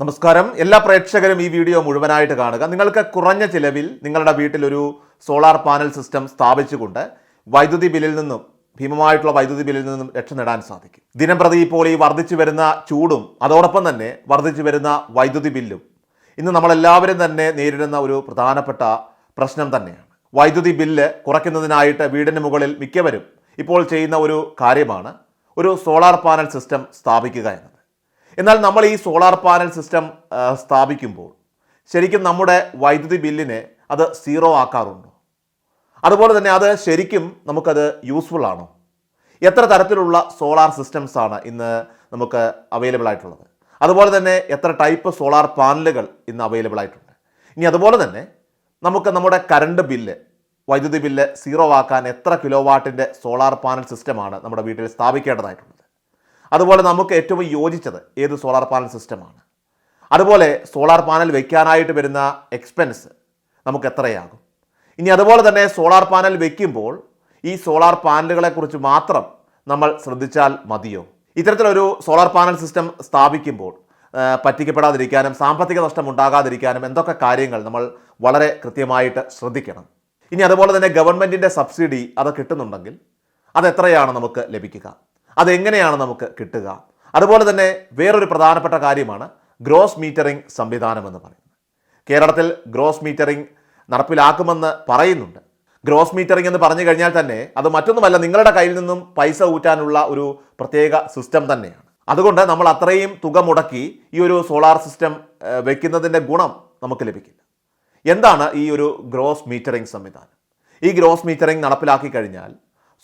നമസ്കാരം. എല്ലാ പ്രേക്ഷകരും ഈ വീഡിയോ മുഴുവനായിട്ട് കാണുക. നിങ്ങൾക്ക് കുറഞ്ഞ ചിലവിൽ നിങ്ങളുടെ വീട്ടിലൊരു സോളാർ പാനൽ സിസ്റ്റം സ്ഥാപിച്ചുകൊണ്ട് വൈദ്യുതി ബില്ലിൽ നിന്നും ഭീമമായിട്ടുള്ള വൈദ്യുതി ബില്ലിൽ നിന്നും രക്ഷ നേടാൻ സാധിക്കും. ദിനംപ്രതി ഇപ്പോൾ ഈ വർദ്ധിച്ചു വരുന്ന ചൂടും അതോടൊപ്പം തന്നെ വർദ്ധിച്ചു വരുന്ന വൈദ്യുതി ബില്ലും ഇന്ന് നമ്മളെല്ലാവരും തന്നെ നേരിടുന്ന ഒരു പ്രധാനപ്പെട്ട പ്രശ്നം തന്നെയാണ്. വൈദ്യുതി ബില്ല് കുറയ്ക്കുന്നതിനായിട്ട് വീടിന് മുകളിൽ മിക്കവരും ഇപ്പോൾ ചെയ്യുന്ന ഒരു കാര്യമാണ് ഒരു സോളാർ പാനൽ സിസ്റ്റം സ്ഥാപിക്കുക എന്നത്. എന്നാൽ നമ്മൾ ഈ സോളാർ പാനൽ സിസ്റ്റം സ്ഥാപിക്കുമ്പോൾ ശരിക്കും നമ്മുടെ വൈദ്യുതി ബില്ലിനെ അത് സീറോ ആക്കാറുണ്ടോ? അതുപോലെ തന്നെ അത് ശരിക്കും നമുക്കത് യൂസ്ഫുൾ ആണോ? എത്ര തരത്തിലുള്ള സോളാർ സിസ്റ്റംസ് ആണ് ഇന്ന് നമുക്ക് അവൈലബിൾ ആയിട്ടുള്ളത്? അതുപോലെ തന്നെ എത്ര ടൈപ്പ് സോളാർ പാനലുകൾ ഇന്ന് അവൈലബിൾ ആയിട്ടുണ്ട്? ഇനി അതുപോലെ തന്നെ നമുക്ക് നമ്മുടെ കറണ്ട് ബില്ല് വൈദ്യുതി ബില്ല് സീറോ ആക്കാൻ എത്ര കിലോ വാട്ടിന്റെ സോളാർ പാനൽ സിസ്റ്റമാണ് നമ്മുടെ വീട്ടിൽ സ്ഥാപിക്കേണ്ടതായിട്ടുള്ളത് അതുപോലെ നമുക്ക് ഏറ്റവും യോജിച്ചത് ഏത് സോളാർ പാനൽ സിസ്റ്റമാണ്? അതുപോലെ സോളാർ പാനൽ വയ്ക്കാനായിട്ട് വരുന്ന എക്സ്പെൻസ് നമുക്ക് എത്രയാകും? ഇനി അതുപോലെ തന്നെ സോളാർ പാനൽ വയ്ക്കുമ്പോൾ ഈ സോളാർ പാനലുകളെക്കുറിച്ച് മാത്രം നമ്മൾ ശ്രദ്ധിച്ചാൽ മതിയോ? ഇത്തരത്തിലൊരു സോളാർ പാനൽ സിസ്റ്റം സ്ഥാപിക്കുമ്പോൾ പറ്റിക്കപ്പെടാതിരിക്കാനും സാമ്പത്തിക നഷ്ടം ഉണ്ടാകാതിരിക്കാനും എന്തൊക്കെ കാര്യങ്ങൾ നമ്മൾ വളരെ കൃത്യമായിട്ട് ശ്രദ്ധിക്കണം. ഇനി അതുപോലെ തന്നെ ഗവൺമെന്റിന്റെ സബ്സിഡി അത് കിട്ടുന്നുണ്ടെങ്കിൽ അതെത്രയാണ് നമുക്ക് ലഭിക്കുക? അതെങ്ങനെയാണ് നമുക്ക് കിട്ടുക? അതുപോലെ തന്നെ വേറൊരു പ്രധാനപ്പെട്ട കാര്യമാണ് ഗ്രോസ് മീറ്ററിംഗ് സംവിധാനം എന്ന് പറയുന്നത്. കേരളത്തിൽ ഗ്രോസ് മീറ്ററിംഗ് നടപ്പിലാക്കുമെന്ന് പറയുന്നുണ്ട്. ഗ്രോസ് മീറ്ററിംഗ് എന്ന് പറഞ്ഞു കഴിഞ്ഞാൽ തന്നെ അത് മറ്റൊന്നുമല്ല നിങ്ങളുടെ കയ്യിൽ നിന്നും പൈസ ഊറ്റാനുള്ള ഒരു പ്രത്യേക സിസ്റ്റം തന്നെയാണ്. അതുകൊണ്ട് നമ്മൾ അത്രയും തുക മുടക്കി ഈ ഒരു സോളാർ സിസ്റ്റം വയ്ക്കുന്നതിന്റെ ഗുണം നമുക്ക് ലഭിക്കില്ല. എന്താണ് ഈ ഒരു ഗ്രോസ് മീറ്ററിംഗ് സംവിധാനം? ഈ ഗ്രോസ് മീറ്ററിംഗ് നടപ്പിലാക്കി കഴിഞ്ഞാൽ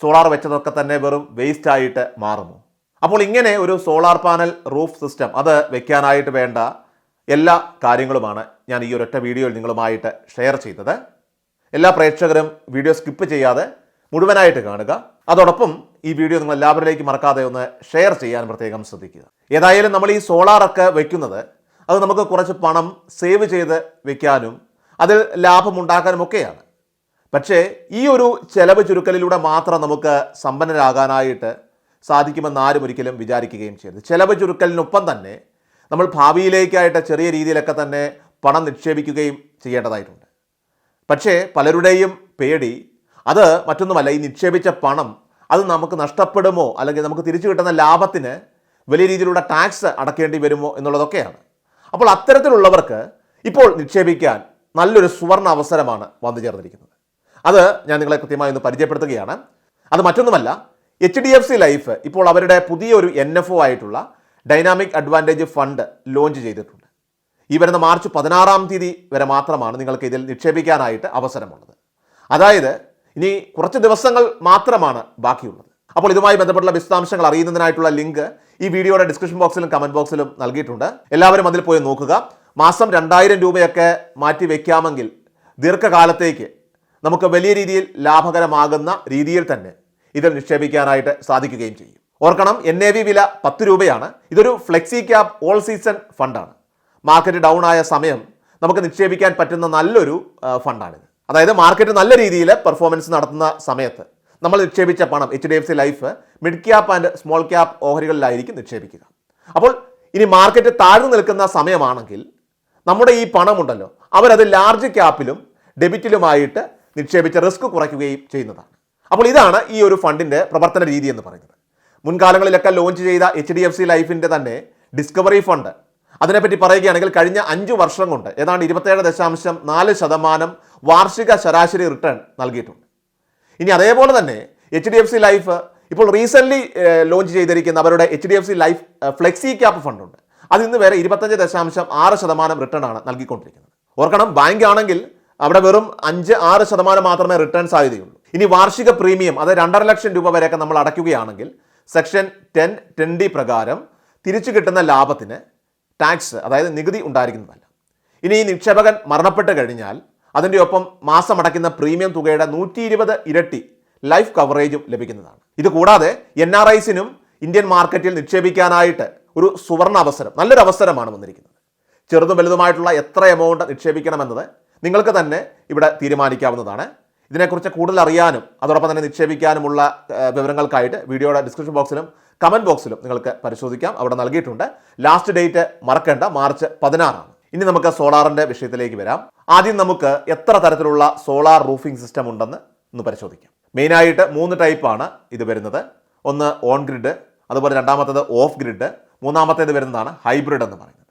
സോളാർ വെച്ചതൊക്കെ തന്നെ വെറും വേസ്റ്റ് ആയിട്ട് മാറുന്നു. അപ്പോൾ ഇങ്ങനെ ഒരു സോളാർ പാനൽ റൂഫ് സിസ്റ്റം അത് വെക്കാനായിട്ട് വേണ്ട എല്ലാ കാര്യങ്ങളുമാണ് ഞാൻ ഈ ഒരൊറ്റ വീഡിയോയിൽ നിങ്ങളുമായിട്ട് ഷെയർ ചെയ്തത്. എല്ലാ പ്രേക്ഷകരും വീഡിയോ സ്കിപ്പ് ചെയ്യാതെ മുഴുവനായിട്ട് കാണുക. അതോടൊപ്പം ഈ വീഡിയോ നിങ്ങൾ എല്ലാവരിലേക്ക് മറക്കാതെ ഒന്ന് ഷെയർ ചെയ്യാൻ പ്രത്യേകം ശ്രദ്ധിക്കുക. ഏതായാലും നമ്മൾ ഈ സോളാർ ഒക്കെ വെക്കുന്നത് അത് നമുക്ക് കുറച്ച് പണം സേവ് ചെയ്ത് വെക്കാനും അതിൽ ലാഭമുണ്ടാക്കാനും ഒക്കെയാണ്. പക്ഷേ ഈ ഒരു ചെലവ് ചുരുക്കലിലൂടെ മാത്രം നമുക്ക് സമ്പന്നരാകാനായിട്ട് സാധിക്കുമെന്ന് ആരും ഒരിക്കലും വിചാരിക്കുകയും ചെയ്യരുത്. ചെലവ് ചുരുക്കലിനൊപ്പം തന്നെ നമ്മൾ ഭാവിയിലേക്കായിട്ട് ചെറിയ രീതിയിലൊക്കെ തന്നെ പണം നിക്ഷേപിക്കുകയും ചെയ്യേണ്ടതായിട്ടുണ്ട്. പക്ഷേ പലരുടെയും പേടി അത് മറ്റൊന്നുമല്ല. ഈ നിക്ഷേപിച്ച പണം അത് നമുക്ക് നഷ്ടപ്പെടുമോ? അല്ലെങ്കിൽ നമുക്ക് തിരിച്ചു കിട്ടുന്ന ലാഭത്തിന് വലിയ രീതിയിലുള്ള ടാക്സ് അടക്കേണ്ടി വരുമോ എന്നുള്ളതൊക്കെയാണ്. അപ്പോൾ അത്തരത്തിലുള്ളവർക്ക് ഇപ്പോൾ നിക്ഷേപിക്കാൻ നല്ലൊരു സുവർണ അവസരമാണ് വന്നു ചേർന്നിരിക്കുന്നത് അത് ഞാൻ നിങ്ങളെ കൃത്യമായി ഒന്ന് പരിചയപ്പെടുത്തുകയാണ്. അത് മറ്റൊന്നുമല്ല H D F C life ഇപ്പോൾ അവരുടെ പുതിയൊരു എൻ എഫ് ഒ ആയിട്ടുള്ള ഡൈനാമിക് അഡ്വാന്റേജ് ഫണ്ട് ലോഞ്ച് ചെയ്തിട്ടുണ്ട്. ഈ വരുന്ന മാർച്ച് പതിനാറാം തീയതി വരെ മാത്രമാണ് നിങ്ങൾക്ക് ഇതിൽ നിക്ഷേപിക്കാനായിട്ട് അവസരമുള്ളത്. അതായത് ഇനി കുറച്ച് ദിവസങ്ങൾ മാത്രമാണ് ബാക്കിയുള്ളത്. അപ്പോൾ ഇതുമായി ബന്ധപ്പെട്ടുള്ള വിശദാംശങ്ങൾ അറിയുന്നതിനായിട്ടുള്ള ലിങ്ക് ഈ വീഡിയോയുടെ ഡിസ്ക്രിപ്ഷൻ ബോക്സിലും കമന്റ് ബോക്സിലും നൽകിയിട്ടുണ്ട്. എല്ലാവരും അതിൽ പോയി നോക്കുക. മാസം രണ്ടായിരം രൂപയൊക്കെ മാറ്റി വയ്ക്കാമെങ്കിൽ ദീർഘകാലത്തേക്ക് നമുക്ക് വലിയ രീതിയിൽ ലാഭകരമാകുന്ന രീതിയിൽ തന്നെ ഇതിൽ നിക്ഷേപിക്കാനായിട്ട് സാധിക്കുകയും ചെയ്യും. ഓർക്കണം എൻ എ വി വില പത്ത് രൂപയാണ്. ഇതൊരു ഫ്ലെക്സി ക്യാപ് ഓൾ സീസൺ ഫണ്ടാണ്. മാർക്കറ്റ് ഡൗൺ ആയ സമയം നമുക്ക് നിക്ഷേപിക്കാൻ പറ്റുന്ന നല്ലൊരു ഫണ്ടാണിത്. അതായത് മാർക്കറ്റ് നല്ല രീതിയിൽ പെർഫോമൻസ് നടത്തുന്ന സമയത്ത് നമ്മൾ നിക്ഷേപിച്ച പണം H D F C life mid cap and small cap ഓഹരികളിലായിരിക്കും നിക്ഷേപിക്കുക. അപ്പോൾ ഇനി മാർക്കറ്റ് താഴ്ന്നു നിൽക്കുന്ന സമയമാണെങ്കിൽ നമ്മുടെ ഈ പണമുണ്ടല്ലോ അവരത് ലാർജ് ക്യാപ്പിലും ഡെബിറ്റിലുമായിട്ട് നിക്ഷേപിച്ച റിസ്ക് കുറയ്ക്കുകയും ചെയ്യുന്നതാണ്. അപ്പോൾ ഇതാണ് ഈ ഒരു ഫണ്ടിന്റെ പ്രവർത്തന രീതി എന്ന് പറയുന്നത്. മുൻകാലങ്ങളിലൊക്കെ ലോഞ്ച് ചെയ്ത എച്ച് ഡി എഫ് സി ലൈഫിന്റെ തന്നെ ഡിസ്കവറി ഫണ്ട്. അതിനെപ്പറ്റി പറയുകയാണെങ്കിൽ കഴിഞ്ഞ അഞ്ച് വർഷം കൊണ്ട് ഏതാണ്ട് ഇരുപത്തേഴ് ദശാംശം നാല് ശതമാനം വാർഷിക ശരാശരി റിട്ടേൺ നൽകിയിട്ടുണ്ട്. ഇനി അതേപോലെ തന്നെ H D F C life ഇപ്പോൾ റീസെന്റ്ലി ലോഞ്ച് ചെയ്തിരിക്കുന്ന അവരുടെ H D F C life flexi cap ഫണ്ടുണ്ട്. അത് ഇന്ന് വരെ ഇരുപത്തഞ്ച് ദശാംശം ആറ് ശതമാനം റിട്ടേൺ ആണ് നൽകിക്കൊണ്ടിരിക്കുന്നത്. ഓർക്കണം ബാങ്ക് ആണെങ്കിൽ അവിടെ വെറും അഞ്ച് ആറ് ശതമാനം മാത്രമേ റിട്ടേൺ സാധ്യതയുള്ളൂ. ഇനി വാർഷിക പ്രീമിയം അത് രണ്ടര ലക്ഷം രൂപ വരെയൊക്കെ നമ്മൾ അടയ്ക്കുകയാണെങ്കിൽ സെക്ഷൻ ടെൻ ടെൻ ഡി പ്രകാരം തിരിച്ചു കിട്ടുന്ന ലാഭത്തിന് ടാക്സ് അതായത് നികുതി ഉണ്ടായിരിക്കുന്നതല്ല. ഇനി ഈ നിക്ഷേപകൻ മരണപ്പെട്ട് കഴിഞ്ഞാൽ അതിന്റെ ഒപ്പം മാസം അടയ്ക്കുന്ന പ്രീമിയം തുകയുടെ നൂറ്റി ഇരുപത് ഇരട്ടി ലൈഫ് കവറേജും ലഭിക്കുന്നതാണ്. ഇത് കൂടാതെ എൻ ആർ ഐസിനും ഇന്ത്യൻ മാർക്കറ്റിൽ നിക്ഷേപിക്കാനായിട്ട് ഒരു സുവർണ അവസരം നല്ലൊരു അവസരമാണ് വന്നിരിക്കുന്നത്. ചെറുതും വലുതുമായിട്ടുള്ള എത്ര എമൗണ്ട് നിക്ഷേപിക്കണമെന്നത് നിങ്ങൾക്ക് തന്നെ ഇവിടെ തീരുമാനിക്കാവുന്നതാണ്. ഇതിനെക്കുറിച്ച് കൂടുതൽ അറിയാനും അതോടൊപ്പം തന്നെ നിക്ഷേപിക്കാനുമുള്ള വിവരങ്ങൾക്കായിട്ട് വീഡിയോയുടെ ഡിസ്ക്രിപ്ഷൻ ബോക്സിലും കമന്റ് ബോക്സിലും നിങ്ങൾക്ക് പരിശോധിക്കാം. അവിടെ നൽകിയിട്ടുണ്ട്. ലാസ്റ്റ് ഡേറ്റ് മറക്കേണ്ട മാർച്ച് പതിനാറാണ്. ഇനി നമുക്ക് സോളാറിന്റെ വിഷയത്തിലേക്ക് വരാം. ആദ്യം നമുക്ക് എത്ര തരത്തിലുള്ള സോളാർ റൂഫിംഗ് സിസ്റ്റം ഉണ്ടെന്ന് ഒന്ന് പരിശോധിക്കാം. മെയിനായിട്ട് മൂന്ന് ടൈപ്പാണ് ഇത് വരുന്നത്. ഒന്ന് ഓൺ ഗ്രിഡ് അതുപോലെ രണ്ടാമത്തേത് ഓഫ് ഗ്രിഡ് മൂന്നാമത്തേത് വരുന്നതാണ് ഹൈബ്രിഡ് എന്ന് പറയുന്നത്.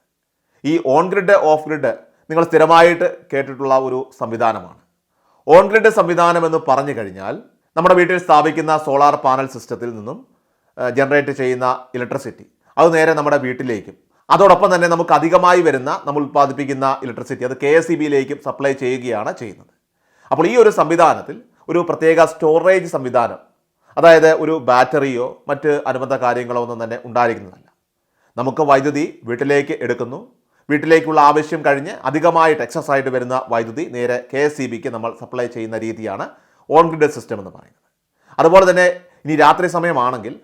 ഈ ഓൺ ഗ്രിഡ് ഓഫ് ഗ്രിഡ് നിങ്ങൾ സ്ഥിരമായിട്ട് കേട്ടിട്ടുള്ള ഒരു സംവിധാനമാണ്. ഓൺ ഗ്രിഡ് സംവിധാനം എന്ന് പറഞ്ഞു കഴിഞ്ഞാൽ നമ്മുടെ വീട്ടിൽ സ്ഥാപിക്കുന്ന സോളാർ പാനൽ സിസ്റ്റത്തിൽ നിന്നും ജനറേറ്റ് ചെയ്യുന്ന ഇലക്ട്രിസിറ്റി. അത് നേരെ നമ്മുടെ വീട്ടിലേക്കും. അതോടൊപ്പം തന്നെ നമുക്ക് അധികമായി വരുന്ന നമ്മൾ ഉത്പാദിപ്പിക്കുന്ന ഇലക്ട്രിസിറ്റി അത് കെ എസ് ഇ ബിയിലേക്കും സപ്ലൈ ചെയ്യുകയാണ് ചെയ്യുന്നത്. അപ്പോൾ ഈ ഒരു സംവിധാനത്തിൽ ഒരു പ്രത്യേക സ്റ്റോറേജ് സംവിധാനം അതായത് ഒരു ബാറ്ററിയോ മറ്റ് അനുബന്ധ കാര്യങ്ങളോ ഒന്നും തന്നെ ഉണ്ടായിരിക്കുന്നതല്ല. നമുക്ക് വൈദ്യുതി വീട്ടിലേക്ക് എടുക്കുന്നു. വീട്ടിലേക്കുള്ള ആവശ്യം കഴിഞ്ഞ് അധികമായിട്ട് എക്സസ് ആയിട്ട് വരുന്ന വൈദ്യുതി നേരെ കെ എസ് സി ബിക്ക് നമ്മൾ സപ്ലൈ ചെയ്യുന്ന രീതിയാണ് ഓൺ ഗ്രിഡ് സിസ്റ്റം എന്ന് പറയുന്നത്. അതുപോലെ തന്നെ ഇനി രാത്രി സമയമാണെങ്കിൽ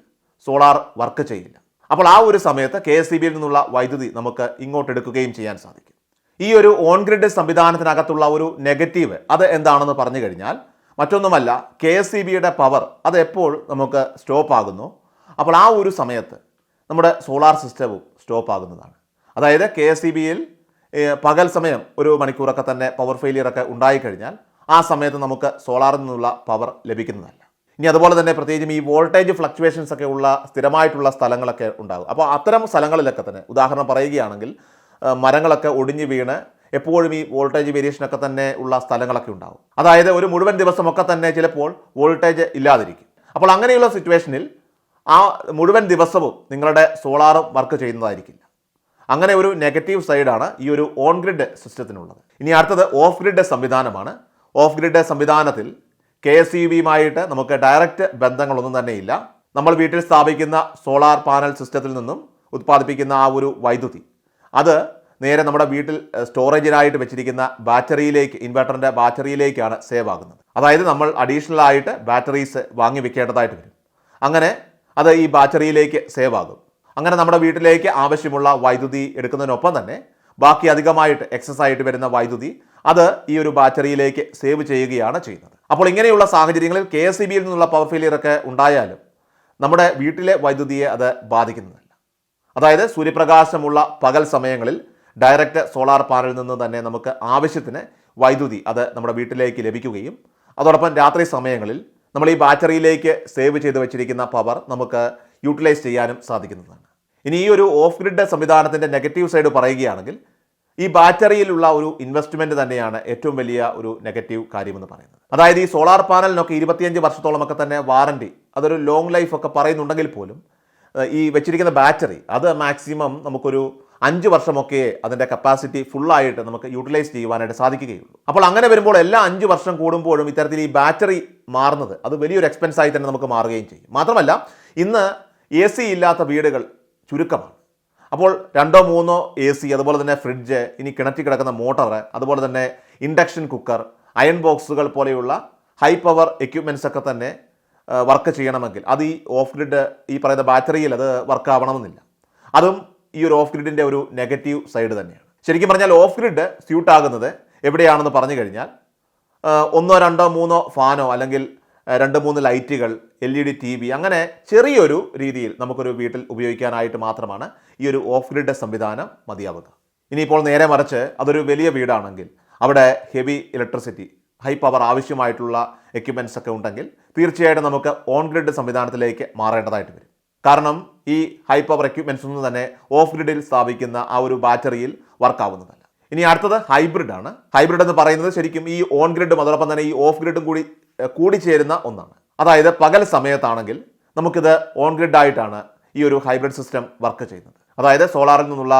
സോളാർ വർക്ക് ചെയ്യില്ല. അപ്പോൾ ആ ഒരു സമയത്ത് കെ എസ് സി ബിയിൽ നിന്നുള്ള വൈദ്യുതി നമുക്ക് ഇങ്ങോട്ട് എടുക്കുകയും ചെയ്യാൻ സാധിക്കും. ഈ ഒരു ഓൺ ഗ്രിഡ് സംവിധാനത്തിനകത്തുള്ള ഒരു നെഗറ്റീവ് അത് എന്താണെന്ന് പറഞ്ഞു കഴിഞ്ഞാൽ മറ്റൊന്നുമല്ല കെ എസ് സി ബിയുടെ പവർ അത് എപ്പോൾ നമുക്ക് സ്റ്റോപ്പ് ആകുന്നു? അപ്പോൾ ആ ഒരു സമയത്ത് നമ്മുടെ സോളാർ സിസ്റ്റവും സ്റ്റോപ്പ് ആകുന്നതാണ്. അതായത് കെ എസ് സി ബിയിൽ പകൽ സമയം ഒരു മണിക്കൂറൊക്കെ തന്നെ പവർ ഫെയിലിയർ ഫെയിലിയറൊക്കെ ഉണ്ടായിക്കഴിഞ്ഞാൽ ആ സമയത്ത് നമുക്ക് സോളാറിൽ നിന്നുള്ള പവർ ലഭിക്കുന്നതല്ല. ഇനി അതുപോലെ തന്നെ പ്രത്യേകിച്ചും ഈ വോൾട്ടേജ് ഫ്ലക്ച്വേഷൻസ് ഒക്കെ ഉള്ള സ്ഥിരമായിട്ടുള്ള സ്ഥലങ്ങളൊക്കെ ഉണ്ടാകും. അപ്പോൾ അത്തരം സ്ഥലങ്ങളിലൊക്കെ തന്നെ ഉദാഹരണം പറയുകയാണെങ്കിൽ മരങ്ങളൊക്കെ ഒടിഞ്ഞു വീണ് എപ്പോഴും ഈ വോൾട്ടേജ് വേരിയേഷനൊക്കെ തന്നെ ഉള്ള സ്ഥലങ്ങളൊക്കെ ഉണ്ടാകും. അതായത് ഒരു മുഴുവൻ ദിവസമൊക്കെ തന്നെ ചിലപ്പോൾ വോൾട്ടേജ് ഇല്ലാതിരിക്കും. അപ്പോൾ അങ്ങനെയുള്ള സിറ്റുവേഷനിൽ ആ മുഴുവൻ ദിവസവും നിങ്ങളുടെ സോളാറും വർക്ക് ചെയ്യുന്നതായിരിക്കില്ല. അങ്ങനെ ഒരു നെഗറ്റീവ് സൈഡാണ് ഈ ഒരു ഓൺ ഗ്രിഡ് സിസ്റ്റത്തിനുള്ളത്. ഇനി അടുത്തത് ഓഫ് ഗ്രിഡ് സംവിധാനമാണ്. ഓഫ് ഗ്രിഡ് സംവിധാനത്തിൽ കെ എസ് ഇ ബിയുമായിട്ട് നമുക്ക് ഡയറക്റ്റ് ബന്ധങ്ങളൊന്നും തന്നെയില്ല നമ്മൾ വീട്ടിൽ സ്ഥാപിക്കുന്ന സോളാർ പാനൽ സിസ്റ്റത്തിൽ നിന്നും ഉത്പാദിപ്പിക്കുന്ന ആ ഒരു വൈദ്യുതി. അത് നേരെ നമ്മുടെ വീട്ടിൽ സ്റ്റോറേജിനായിട്ട് വെച്ചിരിക്കുന്ന ബാറ്ററിയിലേക്ക് ഇൻവെർട്ടറിന്റെ ബാറ്ററിയിലേക്കാണ് സേവ് ആകുന്നത് അതായത് നമ്മൾ അഡീഷണൽ ആയിട്ട് ബാറ്ററീസ് വാങ്ങി വെക്കേണ്ടതായിട്ട് വരും. അങ്ങനെ അത് ഈ ബാറ്ററിയിലേക്ക് സേവ് ആകും അങ്ങനെ നമ്മുടെ വീട്ടിലേക്ക് ആവശ്യമുള്ള വൈദ്യുതി എടുക്കുന്നതിനൊപ്പം തന്നെ ബാക്കി അധികമായിട്ട് എക്സസ് ആയിട്ട് വരുന്ന വൈദ്യുതി അത് ഈ ഒരു ബാറ്ററിയിലേക്ക് സേവ് ചെയ്യുകയാണ് ചെയ്യുന്നത്. അപ്പോൾ ഇങ്ങനെയുള്ള സാഹചര്യങ്ങളിൽ കെ എസ് ബിയിൽ നിന്നുള്ള പവർ ഫെയിലിയർ ഒക്കെ ഉണ്ടായാലും നമ്മുടെ വീട്ടിലെ വൈദ്യുതിയെ അത് ബാധിക്കുന്നതല്ല. അതായത് സൂര്യപ്രകാശമുള്ള പകൽ സമയങ്ങളിൽ ഡയറക്റ്റ് സോളാർ പാനലിൽ നിന്ന് തന്നെ നമുക്ക് ആവശ്യത്തിന് വൈദ്യുതി അത് നമ്മുടെ വീട്ടിലേക്ക് ലഭിക്കുകയും അതോടൊപ്പം രാത്രി സമയങ്ങളിൽ നമ്മൾ ഈ ബാറ്ററിയിലേക്ക് സേവ് ചെയ്ത് വെച്ചിരിക്കുന്ന പവർ നമുക്ക് യൂട്ടിലൈസ് ചെയ്യാനും സാധിക്കുന്നതാണ്. ഇനി ഈ ഒരു ഓഫ് ഗ്രിഡ് സംവിധാനത്തിന്റെ നെഗറ്റീവ് സൈഡ് പറയുകയാണെങ്കിൽ ഈ ബാറ്ററിയിലുള്ള ഒരു ഇൻവെസ്റ്റ്മെന്റ് തന്നെയാണ് ഏറ്റവും വലിയ ഒരു നെഗറ്റീവ് കാര്യമെന്ന് പറയുന്നത്. അതായത് ഈ സോളാർ പാനലിനൊക്കെ ഇരുപത്തിയഞ്ച് വർഷത്തോളമൊക്കെ തന്നെ വാറണ്ടി അതൊരു ലോങ് ലൈഫ് ഒക്കെ പറയുന്നുണ്ടെങ്കിൽ പോലും ഈ വെച്ചിരിക്കുന്ന ബാറ്ററി അത് മാക്സിമം നമുക്കൊരു അഞ്ച് വർഷമൊക്കെ അതിന്റെ കപ്പാസിറ്റി ഫുള്ളായിട്ട് നമുക്ക് യൂട്ടിലൈസ് ചെയ്യുവാനായിട്ട് സാധിക്കുകയുള്ളൂ. അപ്പോൾ അങ്ങനെ വരുമ്പോൾ എല്ലാ അഞ്ച് വർഷം കൂടുമ്പോഴും ഇത്തരത്തിൽ ഈ ബാറ്ററി മാറുന്നത് അത് വലിയൊരു എക്സ്പെൻസായി തന്നെ നമുക്ക് മാറുകയും ചെയ്യും. മാത്രമല്ല ഇന്ന് എ സി ഇല്ലാത്ത വീടുകൾ ചുരുക്കമാണ്. അപ്പോൾ രണ്ടോ മൂന്നോ എ സി അതുപോലെ തന്നെ ഫ്രിഡ്ജ് ഇനി കിണറ്റി കിടക്കുന്ന മോട്ടർ അതുപോലെ തന്നെ ഇൻഡക്ഷൻ കുക്കർ അയൺ ബോക്സുകൾ പോലെയുള്ള ഹൈ പവർ എക്യുപ്മെന്റ്സ് ഒക്കെ തന്നെ വർക്ക് ചെയ്യണമെങ്കിൽ. അത് ഈ ഓഫ് ഗ്രിഡ് ഈ പറയുന്ന ബാറ്ററിയിൽ അത് വർക്ക് ആവണമെന്നില്ല. അതും ഈ ഒരു ഓഫ് ഗ്രിഡിന്റെ ഒരു നെഗറ്റീവ് സൈഡ് തന്നെയാണ്. ശരിക്കും പറഞ്ഞാൽ ഓഫ് ഗ്രിഡ് സ്യൂട്ടാകുന്നത് എവിടെയാണെന്ന് പറഞ്ഞു കഴിഞ്ഞാൽ ഒന്നോ രണ്ടോ മൂന്നോ ഫാനോ അല്ലെങ്കിൽ രണ്ട് മൂന്ന് ലൈറ്റുകൾ L E D T V അങ്ങനെ ചെറിയൊരു രീതിയിൽ നമുക്കൊരു വീട്ടിൽ ഉപയോഗിക്കാനായിട്ട് മാത്രമാണ് ഈ ഒരു ഓഫ് ഗ്രിഡ് സംവിധാനം മതിയാവുക. ഇനിയിപ്പോൾ നേരെ മറിച്ച് അതൊരു വലിയ വീടാണെങ്കിൽ അവിടെ ഹെവി ഇലക്ട്രിസിറ്റി ഹൈ പവർ ആവശ്യമായിട്ടുള്ള എക്യുപ്മെന്റ്സ് ഒക്കെ ഉണ്ടെങ്കിൽ തീർച്ചയായിട്ടും നമുക്ക് ഓൺ ഗ്രിഡ് സംവിധാനത്തിലേക്ക് മാറേണ്ടതായിട്ട് വരും. കാരണം ഈ ഹൈ പവർ എക്യുപ്മെന്റ്സ് ഒന്നും തന്നെ ഓഫ് ഗ്രിഡിൽ സ്ഥാപിക്കുന്ന ആ ഒരു ബാറ്ററിയിൽ വർക്ക് ആവുന്നതല്ല. ഇനി അടുത്തത് ഹൈബ്രിഡ് ആണ് ഹൈബ്രിഡ് എന്ന് പറയുന്നത് ശരിക്കും ഈ ഓൺ ഗ്രിഡും അതോടൊപ്പം തന്നെ ഈ ഓഫ് ഗ്രിഡും കൂടി കൂടിച്ചേരുന്ന ഒന്നാണ്. അതായത് പകൽ സമയത്താണെങ്കിൽ നമുക്കിത് ഓൺ ഗ്രിഡ് ആയിട്ടാണ് ഈ ഒരു ഹൈബ്രിഡ് സിസ്റ്റം വർക്ക് ചെയ്യുന്നത്. അതായത് സോളാറിൽ നിന്നുള്ള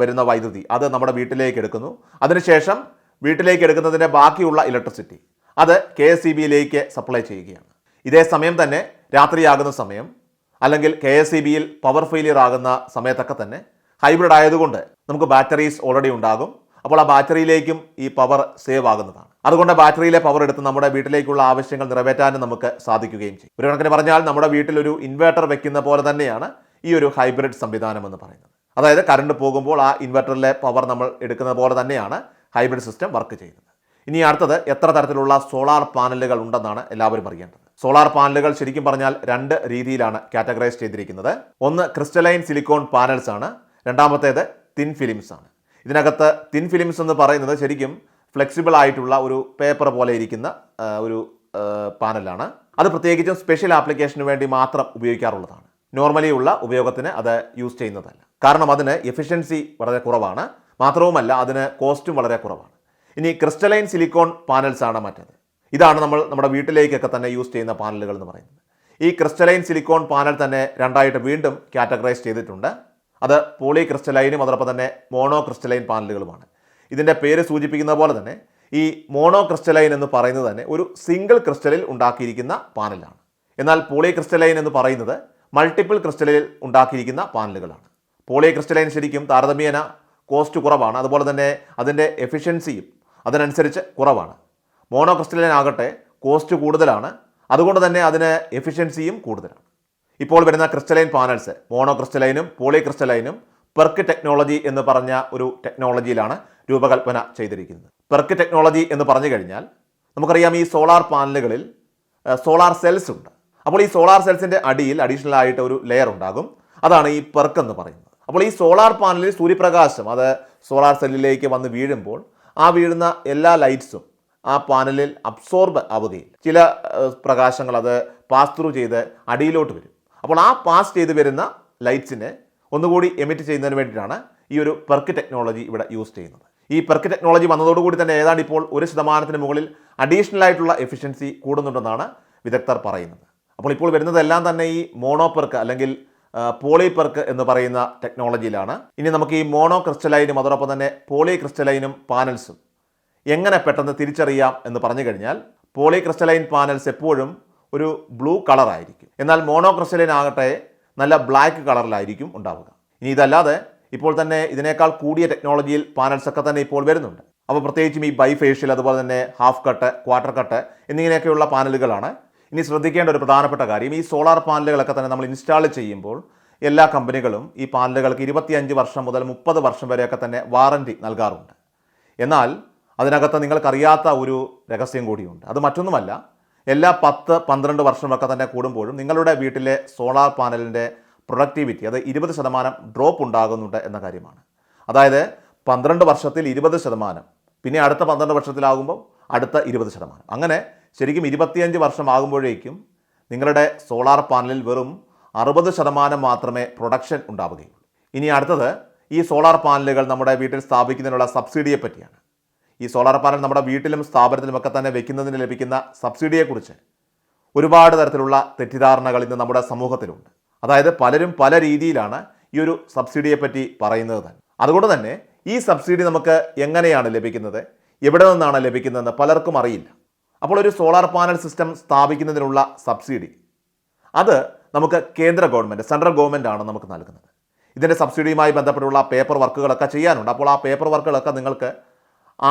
വരുന്ന വൈദ്യുതി അത് നമ്മുടെ വീട്ടിലേക്ക് എടുക്കുന്നു. അതിനുശേഷം വീട്ടിലേക്ക് എടുക്കുന്നതിന്റെ ബാക്കിയുള്ള ഇലക്ട്രിസിറ്റി അത് കെ എസ് ബിയിലേക്ക് സപ്ലൈ ചെയ്യുകയാണ്. ഇതേ സമയം തന്നെ രാത്രിയാകുന്ന സമയം അല്ലെങ്കിൽ കെ എസ് ഇ ബിയിൽ പവർ ഫെയിലിയർ ആകുന്ന സമയത്തൊക്കെ തന്നെ ഹൈബ്രിഡ് ആയതുകൊണ്ട് നമുക്ക് ബാറ്ററീസ് ഓൾറെഡി ഉണ്ടാകും. അപ്പോൾ ആ ബാറ്ററിയിലേക്കും ഈ പവർ സേവ് ആകുന്നതാണ്. അതുകൊണ്ട് ബാറ്ററിയിലെ പവർ എടുത്ത് നമ്മുടെ വീട്ടിലേക്കുള്ള ആവശ്യങ്ങൾ നിറവേറ്റാനും നമുക്ക് സാധിക്കുകയും ചെയ്യും. ഒരു കണക്കിന് പറഞ്ഞാൽ നമ്മുടെ വീട്ടിൽ ഒരു ഇൻവെർട്ടർ വെക്കുന്ന പോലെ തന്നെയാണ് ഈ ഒരു ഹൈബ്രിഡ് സംവിധാനം എന്ന് പറയുന്നത്. അതായത് കറണ്ട് പോകുമ്പോൾ ആ ഇൻവെർട്ടറിലെ പവർ നമ്മൾ എടുക്കുന്ന പോലെ തന്നെയാണ് ഹൈബ്രിഡ് സിസ്റ്റം വർക്ക് ചെയ്യുന്നത്. ഇനി അടുത്തത് എത്ര തരത്തിലുള്ള സോളാർ പാനലുകൾ ഉണ്ടെന്നാണ് എല്ലാവരും അറിയേണ്ടത്. സോളാർ പാനലുകൾ ശരിക്കും പറഞ്ഞാൽ രണ്ട് രീതിയിലാണ് കാറ്റഗറൈസ് ചെയ്തിരിക്കുന്നത്. ഒന്ന് ക്രിസ്റ്റലൈൻ സിലിക്കോൺ പാനൽസ് ആണ്. രണ്ടാമത്തേത് തിൻ ഫിലിംസ് ആണ്. ഇതിനകത്ത് തിൻ ഫിലിംസ് എന്ന് പറയുന്നത് ശരിക്കും ഫ്ലെക്സിബിൾ ആയിട്ടുള്ള ഒരു പേപ്പർ പോലെ ഇരിക്കുന്ന ഒരു പാനലാണ് അത് പ്രത്യേകിച്ചും സ്പെഷ്യൽ ആപ്ലിക്കേഷന് വേണ്ടി മാത്രം ഉപയോഗിക്കാറുള്ളതാണ്. നോർമലി ഉള്ള ഉപയോഗത്തിന് അത് യൂസ് ചെയ്യുന്നതല്ല. കാരണം അതിന് എഫിഷ്യൻസി വളരെ കുറവാണ്. മാത്രവുമല്ല അതിന് കോസ്റ്റും വളരെ കുറവാണ്. ഇനി ക്രിസ്റ്റലൈൻ സിലിക്കോൺ പാനൽസ് ആണ് മറ്റേത്. ഇതാണ് നമ്മൾ നമ്മുടെ വീട്ടിലേക്കൊക്കെ തന്നെ യൂസ് ചെയ്യുന്ന പാനലുകൾ എന്ന് പറയുന്നത്. ഈ ക്രിസ്റ്റലൈൻ സിലിക്കോൺ പാനൽ തന്നെ രണ്ടായിട്ട് വീണ്ടും കാറ്റഗറൈസ് ചെയ്തിട്ടുണ്ട്. അത് പോളി ക്രിസ്റ്റലൈനും അതോടൊപ്പം തന്നെ മോണോ ക്രിസ്റ്റലൈൻ പാനലുകളുമാണ്. ഇതിന്റെ പേര് സൂചിപ്പിക്കുന്ന പോലെ തന്നെ ഈ മോണോ ക്രിസ്റ്റലൈൻ എന്ന് പറയുന്നത് തന്നെ ഒരു സിംഗിൾ ക്രിസ്റ്റലിൽ ഉണ്ടാക്കിയിരിക്കുന്ന പാനലാണ്. എന്നാൽ പോളി ക്രിസ്റ്റലൈൻ എന്ന് പറയുന്നത് മൾട്ടിപ്പിൾ ക്രിസ്റ്റലിൽ ഉണ്ടാക്കിയിരിക്കുന്ന പാനലുകളാണ്. പോളി ക്രിസ്റ്റലൈൻ ശരിക്കും താരതമ്യേന കോസ്റ്റ് കുറവാണ്. അതുപോലെ തന്നെ അതിന്റെ എഫിഷ്യൻസിയും അതിനനുസരിച്ച് കുറവാണ്. മോണോ ക്രിസ്റ്റലൈൻ ആകട്ടെ കോസ്റ്റ് കൂടുതലാണ്. അതുകൊണ്ട് തന്നെ അതിന് എഫിഷ്യൻസിയും കൂടുതലാണ്. ഇപ്പോൾ വരുന്ന ക്രിസ്റ്റലൈൻ പാനൽസ് മോണോ ക്രിസ്റ്റലൈനും പോളി ക്രിസ്റ്റലൈനും പെർക്ക് ടെക്നോളജി എന്ന് പറഞ്ഞ ഒരു ടെക്നോളജിയിലാണ് രൂപകൽപ്പന ചെയ്തിരിക്കുന്നത്. പെർക്ക് ടെക്നോളജി എന്ന് പറഞ്ഞു കഴിഞ്ഞാൽ നമുക്കറിയാം ഈ സോളാർ പാനലുകളിൽ സോളാർ സെൽസ് ഉണ്ട്. അപ്പോൾ ഈ സോളാർ സെൽസിന്റെ അടിയിൽ അഡീഷണൽ ആയിട്ട് ഒരു ലെയർ ഉണ്ടാകും. അതാണ് ഈ പെർക്ക് എന്ന് പറയുന്നത്. അപ്പോൾ ഈ സോളാർ പാനലിൽ സൂര്യപ്രകാശം അത് സോളാർ സെല്ലിലേക്ക് വന്ന് വീഴുമ്പോൾ ആ വീഴുന്ന എല്ലാ ലൈറ്റ്സും ആ പാനലിൽ അബ്സോർബ് ആവുകയും ചില പ്രകാശങ്ങൾ അത് പാസ് ത്രൂ ചെയ്ത് അടിയിലോട്ട് വരും. അപ്പോൾ ആ പാസ് ചെയ്ത് വരുന്ന ലൈറ്റ്സിനെ ഒന്നുകൂടി എമിറ്റ് ചെയ്യുന്നതിന് വേണ്ടിയിട്ടാണ് ഈ ഒരു പെർക്ക് ടെക്നോളജി ഇവിടെ യൂസ് ചെയ്യുന്നത്. ഈ പെർക്ക് ടെക്നോളജി വന്നതോടുകൂടി തന്നെ ഏതാണ്ട് ഇപ്പോൾ ഒരു ശതമാനത്തിന് മുകളിൽ അഡീഷണൽ ആയിട്ടുള്ള എഫിഷ്യൻസി കൂടുന്നുണ്ടെന്നാണ് വിദഗ്ധർ പറയുന്നത്. അപ്പോൾ ഇപ്പോൾ വരുന്നതെല്ലാം തന്നെ ഈ മോണോ പെർക്ക് അല്ലെങ്കിൽ പോളി പെർക്ക് എന്ന് പറയുന്ന ടെക്നോളജിയിലാണ്. ഇനി നമുക്ക് ഈ മോണോ ക്രിസ്റ്റലൈനും അതോടൊപ്പം തന്നെ പോളി ക്രിസ്റ്റലൈനും പാനൽസും എങ്ങനെ പെട്ടെന്ന് തിരിച്ചറിയാം എന്ന് പറഞ്ഞു കഴിഞ്ഞാൽ പോളി ക്രിസ്റ്റലൈൻ പാനൽസ് എപ്പോഴും ഒരു ബ്ലൂ കളറായിരിക്കും. എന്നാൽ മോണോക്രിസ്റ്റലിൻ ആകട്ടെ നല്ല ബ്ലാക്ക് കളറിലായിരിക്കും ഉണ്ടാവുക. ഇനി ഇതല്ലാതെ ഇപ്പോൾ തന്നെ ഇതിനേക്കാൾ കൂടിയ ടെക്നോളജിയിൽ പാനൽസ് ഒക്കെ തന്നെ ഇപ്പോൾ വരുന്നുണ്ട്. അപ്പോൾ പ്രത്യേകിച്ചും ഈ ബൈഫേഷ്യൽ അതുപോലെ തന്നെ ഹാഫ് കട്ട് ക്വാർട്ടർ കട്ട് എന്നിങ്ങനെയൊക്കെയുള്ള പാനലുകളാണ് ഇനി ശ്രദ്ധിക്കേണ്ട ഒരു പ്രധാനപ്പെട്ട കാര്യം. ഈ സോളാർ പാനലുകളൊക്കെ തന്നെ നമ്മൾ ഇൻസ്റ്റാൾ ചെയ്യുമ്പോൾ എല്ലാ കമ്പനികളും ഈ പാനലുകൾക്ക് ഇരുപത്തിയഞ്ച് വർഷം മുതൽ മുപ്പത് വർഷം വരെയൊക്കെ തന്നെ വാറന്റി നൽകാറുണ്ട്. എന്നാൽ അതിനകത്ത് നിങ്ങൾക്കറിയാത്ത ഒരു രഹസ്യം കൂടിയുണ്ട്. അത് മറ്റൊന്നുമല്ല. എല്ലാ പത്ത് പന്ത്രണ്ട് വർഷമൊക്കെ തന്നെ കൂടുമ്പോഴും നിങ്ങളുടെ വീട്ടിലെ സോളാർ പാനലിന്റെ പ്രൊഡക്ടിവിറ്റി അത് ഇരുപത് ശതമാനം ഡ്രോപ്പ് ഉണ്ടാകുന്നുണ്ട് എന്ന കാര്യമാണ്. അതായത് പന്ത്രണ്ട് വർഷത്തിൽ ഇരുപത് ശതമാനം പിന്നെ അടുത്ത പന്ത്രണ്ട് വർഷത്തിലാകുമ്പോൾ അടുത്ത ഇരുപത് ശതമാനം. അങ്ങനെ ശരിക്കും ഇരുപത്തിയഞ്ച് വർഷം ആകുമ്പോഴേക്കും നിങ്ങളുടെ സോളാർ പാനലിൽ വെറും അറുപത് ശതമാനം മാത്രമേ പ്രൊഡക്ഷൻ ഉണ്ടാവുകയുള്ളൂ. ഇനി അടുത്തത് ഈ സോളാർ പാനലുകൾ നമ്മുടെ വീട്ടിൽ സ്ഥാപിക്കുന്നതിനുള്ള സബ്സിഡിയെ പറ്റിയാണ് ഈ സോളാർ പാനൽ നമ്മുടെ വീട്ടിലും സ്ഥാപനത്തിലും ഒക്കെ തന്നെ വെക്കുന്നതിന് ലഭിക്കുന്ന സബ്സിഡിയെക്കുറിച്ച് ഒരുപാട് തരത്തിലുള്ള തെറ്റിദ്ധാരണകൾ ഇന്ന് നമ്മുടെ സമൂഹത്തിലുണ്ട്. അതായത് പലരും പല രീതിയിലാണ് ഈ ഒരു സബ്സിഡിയെ പറ്റി പറയുന്നത് തന്നെ. അതുകൊണ്ട് തന്നെ ഈ സബ്സിഡി നമുക്ക് എങ്ങനെയാണ് ലഭിക്കുന്നത്? എവിടെ നിന്നാണ് ലഭിക്കുന്നതെന്ന് പലർക്കും അറിയില്ല. അപ്പോൾ ഒരു സോളാർ പാനൽ സിസ്റ്റം സ്ഥാപിക്കുന്നതിനുള്ള സബ്സിഡി അത് നമുക്ക് കേന്ദ്ര ഗവൺമെന്റ് സെൻട്രൽ ഗവൺമെന്റ് ആണ് നമുക്ക് നൽകുന്നത്. ഇതിന്റെ സബ്സിഡിയുമായി ബന്ധപ്പെട്ടുള്ള പേപ്പർ വർക്കുകളൊക്കെ ചെയ്യാനുണ്ട്. അപ്പോൾ ആ പേപ്പർ വർക്കുകളൊക്കെ നിങ്ങൾക്ക്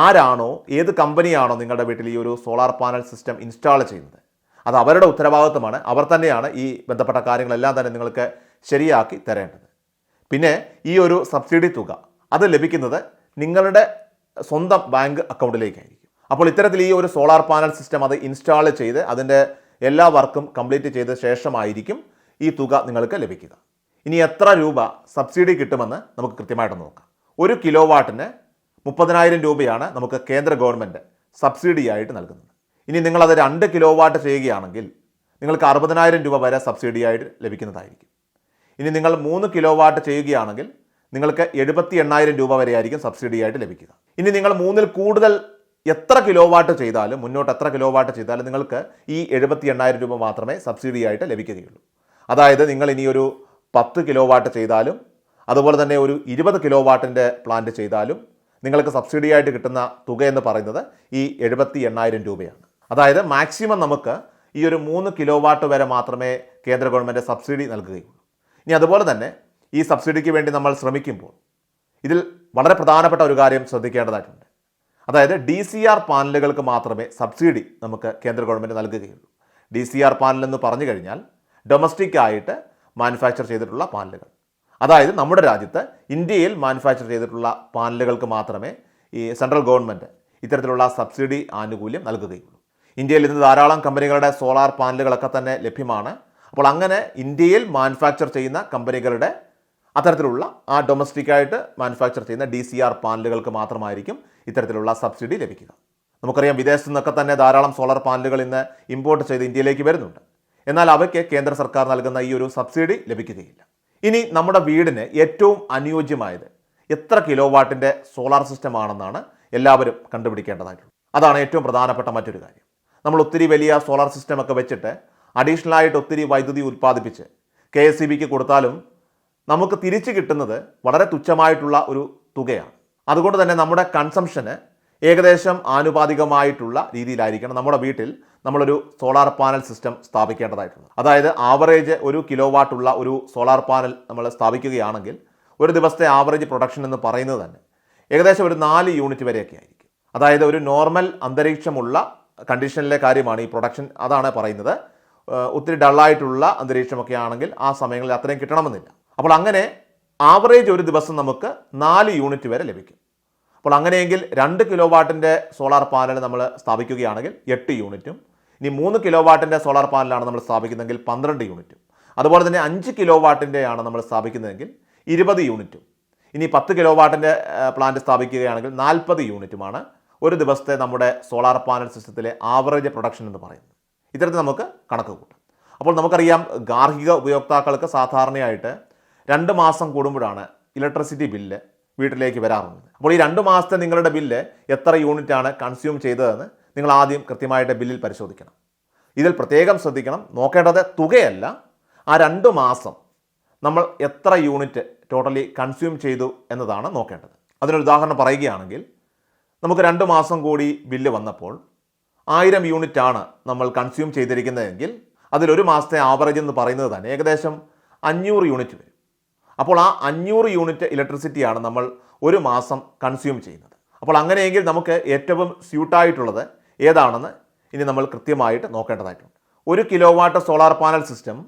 ആരാണോ ഏത് കമ്പനിയാണോ നിങ്ങളുടെ വീട്ടിൽ ഈ ഒരു സോളാർ പാനൽ സിസ്റ്റം ഇൻസ്റ്റാൾ ചെയ്യുന്നത്? അത് അവരുടെ ഉത്തരവാദിത്വമാണ്. അവർ തന്നെയാണ് ഈ ബന്ധപ്പെട്ട കാര്യങ്ങളെല്ലാം തന്നെ നിങ്ങൾക്ക് ശരിയാക്കി തരേണ്ടത്. പിന്നെ ഈ ഒരു സബ്സിഡി തുക അത് ലഭിക്കുന്നത് നിങ്ങളുടെ സ്വന്തം ബാങ്ക് അക്കൗണ്ടിലേക്കായിരിക്കും അപ്പോൾ ഇത്തരത്തിൽ ഈ ഒരു സോളാർ പാനൽ സിസ്റ്റം അത് ഇൻസ്റ്റാൾ ചെയ്ത് അതിന്റെ എല്ലാ വർക്കും കംപ്ലീറ്റ് ചെയ്ത ശേഷമായിരിക്കും ഈ തുക നിങ്ങൾക്ക് ലഭിക്കുക. ഇനി എത്ര രൂപ സബ്സിഡി കിട്ടുമെന്ന് നമുക്ക് കൃത്യമായിട്ട് നോക്കാം. ഒരു കിലോ വാട്ടിന് മുപ്പതിനായിരം രൂപയാണ് നമുക്ക് കേന്ദ്ര ഗവൺമെന്റ് സബ്സിഡിയായിട്ട് നൽകുന്നത്. ഇനി നിങ്ങളത് രണ്ട് കിലോ വാട്ട് ചെയ്യുകയാണെങ്കിൽ നിങ്ങൾക്ക് അറുപതിനായിരം രൂപ വരെ സബ്സിഡിയായിട്ട് ലഭിക്കുന്നതായിരിക്കും. ഇനി നിങ്ങൾ മൂന്ന് കിലോ വാട്ട് ചെയ്യുകയാണെങ്കിൽ നിങ്ങൾക്ക് എഴുപത്തി എണ്ണായിരം രൂപ വരെയായിരിക്കും സബ്സിഡിയായിട്ട് ലഭിക്കുക. ഇനി നിങ്ങൾ മൂന്നിൽ കൂടുതൽ എത്ര കിലോ വാട്ട് ചെയ്താലും മുന്നോട്ട് എത്ര കിലോ വാട്ട് ചെയ്താലും നിങ്ങൾക്ക് ഈ എഴുപത്തി എണ്ണായിരം രൂപ മാത്രമേ സബ്സിഡിയായിട്ട് ലഭിക്കുകയുള്ളൂ. അതായത് നിങ്ങൾ ഇനി ഒരു പത്ത് കിലോ വാട്ട് ചെയ്താലും അതുപോലെ തന്നെ ഒരു ഇരുപത് കിലോ വാട്ടിന്റെ പ്ലാന്റ് ചെയ്താലും നിങ്ങൾക്ക് സബ്സിഡി ആയിട്ട് കിട്ടുന്ന തുക എന്ന് പറയുന്നത് ഈ എഴുപത്തി എണ്ണായിരം രൂപയാണ്. അതായത് മാക്സിമം നമുക്ക് ഈ ഒരു മൂന്ന് കിലോ വാട്ട് വരെ മാത്രമേ കേന്ദ്ര ഗവൺമെന്റ് സബ്സിഡി നൽകുകയുള്ളൂ. ഇനി അതുപോലെ തന്നെ ഈ സബ്സിഡിക്ക് വേണ്ടി നമ്മൾ ശ്രമിക്കുമ്പോൾ ഇതിൽ വളരെ പ്രധാനപ്പെട്ട ഒരു കാര്യം ശ്രദ്ധിക്കേണ്ടതായിട്ടുണ്ട്. അതായത് ഡി സി ആർ പാനലുകൾക്ക് മാത്രമേ സബ്സിഡി നമുക്ക് കേന്ദ്ര ഗവൺമെന്റ് നൽകുകയുള്ളൂ. ഡി സി ആർ പാനൽ എന്ന് പറഞ്ഞു കഴിഞ്ഞാൽ ഡൊമസ്റ്റിക് ആയിട്ട് മാനുഫാക്ചർ ചെയ്തിട്ടുള്ള പാനലുകൾ. അതായത് നമ്മുടെ രാജ്യത്ത് ഇന്ത്യയിൽ മാനുഫാക്ചർ ചെയ്തിട്ടുള്ള പാനലുകൾക്ക് മാത്രമേ ഈ സെൻട്രൽ ഗവൺമെന്റ് ഇത്തരത്തിലുള്ള സബ്സിഡി ആനുകൂല്യം നൽകുകയുള്ളൂ. ഇന്ത്യയിൽ ഇന്ന് ധാരാളം കമ്പനികളുടെ സോളാർ പാനലുകളൊക്കെ തന്നെ ലഭ്യമാണ്. അപ്പോൾ അങ്ങനെ ഇന്ത്യയിൽ മാനുഫാക്ചർ ചെയ്യുന്ന കമ്പനികളുടെ അത്തരത്തിലുള്ള ആ ഡൊമസ്റ്റിക്കായിട്ട് മാനുഫാക്ചർ ചെയ്യുന്ന ഡി സി ആർ പാനലുകൾക്ക് മാത്രമായിരിക്കും ഇത്തരത്തിലുള്ള സബ്സിഡി ലഭിക്കുക. നമുക്കറിയാം വിദേശത്തു നിന്നൊക്കെ തന്നെ ധാരാളം സോളാർ പാനലുകൾ ഇന്ന് ഇമ്പോർട്ട് ചെയ്ത് ഇന്ത്യയിലേക്ക് വരുന്നുണ്ട്. എന്നാൽ അവയ്ക്ക് കേന്ദ്ര സർക്കാർ നൽകുന്ന ഈ ഒരു സബ്സിഡി ലഭിക്കുകയില്ല. ഇനി നമ്മുടെ വീടിന് ഏറ്റവും അനുയോജ്യമായത് എത്ര കിലോ വാട്ടിന്റെ സോളാർ സിസ്റ്റം ആണെന്നാണ് എല്ലാവരും കണ്ടുപിടിക്കേണ്ടതായിട്ടുള്ളത്. അതാണ് ഏറ്റവും പ്രധാനപ്പെട്ട മറ്റൊരു കാര്യം. നമ്മൾ ഒത്തിരി വലിയ സോളാർ സിസ്റ്റം ഒക്കെ വെച്ചിട്ട് അഡീഷണൽ ആയിട്ട് ഒത്തിരി വൈദ്യുതി ഉൽപ്പാദിപ്പിച്ച് കെ എസ് സി ബിക്ക് കൊടുത്താലും നമുക്ക് തിരിച്ചു കിട്ടുന്നത് വളരെ തുച്ഛമായിട്ടുള്ള ഒരു തുകയാണ്. അതുകൊണ്ട് തന്നെ നമ്മുടെ കൺസംഷന് ഏകദേശം ആനുപാതികമായിട്ടുള്ള രീതിയിലായിരിക്കണം നമ്മുടെ വീട്ടിൽ നമ്മളൊരു സോളാർ പാനൽ സിസ്റ്റം സ്ഥാപിക്കേണ്ടതായിട്ടുണ്ട്. അതായത് ആവറേജ് ഒരു കിലോ വാട്ടുള്ള ഒരു സോളാർ പാനൽ നമ്മൾ സ്ഥാപിക്കുകയാണെങ്കിൽ ഒരു ദിവസത്തെ ആവറേജ് പ്രൊഡക്ഷൻ എന്ന് പറയുന്നത് തന്നെ ഏകദേശം ഒരു നാല് യൂണിറ്റ് വരെയൊക്കെ ആയിരിക്കും. അതായത് ഒരു നോർമൽ അന്തരീക്ഷമുള്ള കണ്ടീഷനിലെ കാര്യമാണ് ഈ പ്രൊഡക്ഷൻ അതാണ് പറയുന്നത്. ഒത്തിരി ഡള്ളായിട്ടുള്ള അന്തരീക്ഷമൊക്കെ ആണെങ്കിൽ ആ സമയങ്ങളിൽ അത്രയും കിട്ടണമെന്നില്ല. അപ്പോൾ അങ്ങനെ ആവറേജ് ഒരു ദിവസം നമുക്ക് നാല് യൂണിറ്റ് വരെ ലഭിക്കും. അപ്പോൾ അങ്ങനെയെങ്കിൽ രണ്ട് കിലോ വാട്ടിന്റെ സോളാർ പാനൽ നമ്മൾ സ്ഥാപിക്കുകയാണെങ്കിൽ എട്ട് യൂണിറ്റും ഇനി മൂന്ന് കിലോ വാട്ടിന്റെ സോളാർ പാനലാണ് നമ്മൾ സ്ഥാപിക്കുന്നതെങ്കിൽ പന്ത്രണ്ട് യൂണിറ്റും. അതുപോലെ തന്നെ അഞ്ച് കിലോ വാട്ടിന്റെയാണ് നമ്മൾ സ്ഥാപിക്കുന്നതെങ്കിൽ ഇരുപത് യൂണിറ്റും. ഇനി പത്ത് കിലോ വാട്ടിന്റെ പ്ലാന്റ് സ്ഥാപിക്കുകയാണെങ്കിൽ നാൽപ്പത് യൂണിറ്റുമാണ് ഒരു ദിവസത്തെ നമ്മുടെ സോളാർ പാനൽ സിസ്റ്റത്തിലെ ആവറേജ് പ്രൊഡക്ഷൻ എന്ന് പറയുന്നത്. ഇത്തരത്തിൽ നമുക്ക് കണക്ക് കൂട്ടാം. അപ്പോൾ നമുക്കറിയാം ഗാർഹിക ഉപയോക്താക്കൾക്ക് സാധാരണയായിട്ട് രണ്ട് മാസം കൂടുമ്പോഴാണ് ഇലക്ട്രിസിറ്റി ബില്ല് വീട്ടിലേക്ക് വരാറുള്ളത്. അപ്പോൾ ഈ രണ്ട് മാസത്തെ നിങ്ങളുടെ ബില്ല് എത്ര യൂണിറ്റാണ് കൺസ്യൂം ചെയ്തതെന്ന് നിങ്ങൾ ആദ്യം കൃത്യമായിട്ട് ബില്ലിൽ പരിശോധിക്കണം. ഇതിൽ പ്രത്യേകം ശ്രദ്ധിക്കണം. നോക്കേണ്ടത് തുകയല്ല. ആ രണ്ട് മാസം നമ്മൾ എത്ര യൂണിറ്റ് ടോട്ടലി കൺസ്യൂം ചെയ്തു എന്നതാണ് നോക്കേണ്ടത്. അതിനൊരു ഉദാഹരണം പറയുകയാണെങ്കിൽ നമുക്ക് രണ്ട് മാസം കൂടി ബില്ല് വന്നപ്പോൾ ആയിരം യൂണിറ്റാണ് നമ്മൾ കൺസ്യൂം ചെയ്തിരിക്കുന്നതെങ്കിൽ അതിലൊരു മാസത്തെ ആവറേജ് എന്ന് പറയുന്നത് തന്നെ ഏകദേശം അഞ്ഞൂറ് യൂണിറ്റ് വരും. അപ്പോൾ ആ അഞ്ഞൂറ് യൂണിറ്റ് ഇലക്ട്രിസിറ്റിയാണ് നമ്മൾ ഒരു മാസം കൺസ്യൂം ചെയ്യുന്നത്. അപ്പോൾ അങ്ങനെയെങ്കിൽ നമുക്ക് ഏറ്റവും സ്യൂട്ടായിട്ടുള്ളത് ഏതാണെന്ന് ഇനി നമ്മൾ കൃത്യമായിട്ട് നോക്കേണ്ടതായിട്ടുണ്ട്. ഒരു kilo watt solar panel system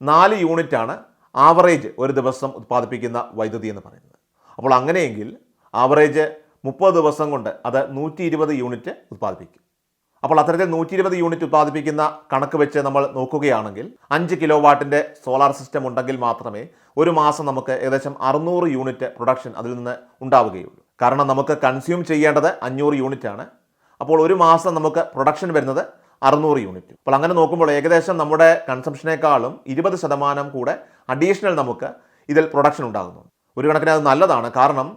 നാല് യൂണിറ്റാണ് ആവറേജ് ഒരു ദിവസം ഉത്പാദിപ്പിക്കുന്ന വൈദ്യുതി എന്ന് പറയുന്നത്. അപ്പോൾ അങ്ങനെയെങ്കിൽ ആവറേജ് മുപ്പത് ദിവസം കൊണ്ട് അത് നൂറ്റി ഇരുപത് യൂണിറ്റ് ഉത്പാദിപ്പിക്കും. അപ്പോൾ അത്തരത്തിൽ നൂറ്റി ഇരുപത് യൂണിറ്റ് ഉത്പാദിപ്പിക്കുന്ന കണക്ക് വെച്ച് നമ്മൾ നോക്കുകയാണെങ്കിൽ അഞ്ച് കിലോ വാട്ടിന്റെ സോളാർ സിസ്റ്റം ഉണ്ടെങ്കിൽ മാത്രമേ ഒരു മാസം നമുക്ക് ഏകദേശം അറുന്നൂറ് യൂണിറ്റ് പ്രൊഡക്ഷൻ അതിൽ നിന്ന് ഉണ്ടാവുകയുള്ളൂ. കാരണം നമുക്ക് കൺസ്യൂം ചെയ്യേണ്ടത് അഞ്ഞൂറ് യൂണിറ്റ് ആണ് അപ്പോൾ ഒരു മാസം നമുക്ക് പ്രൊഡക്ഷൻ വരുന്നത് അറുന്നൂറ് യൂണിറ്റ് അപ്പോൾ അങ്ങനെ നോക്കുമ്പോൾ ഏകദേശം നമ്മുടെ കൺസംഷനേക്കാളും ഇരുപത് ശതമാനം കൂടെ അഡീഷണൽ നമുക്ക് ഇതിൽ പ്രൊഡക്ഷൻ ഉണ്ടാകുന്നു. ഒരു കണക്കിന് അത് നല്ലതാണ്. കാരണം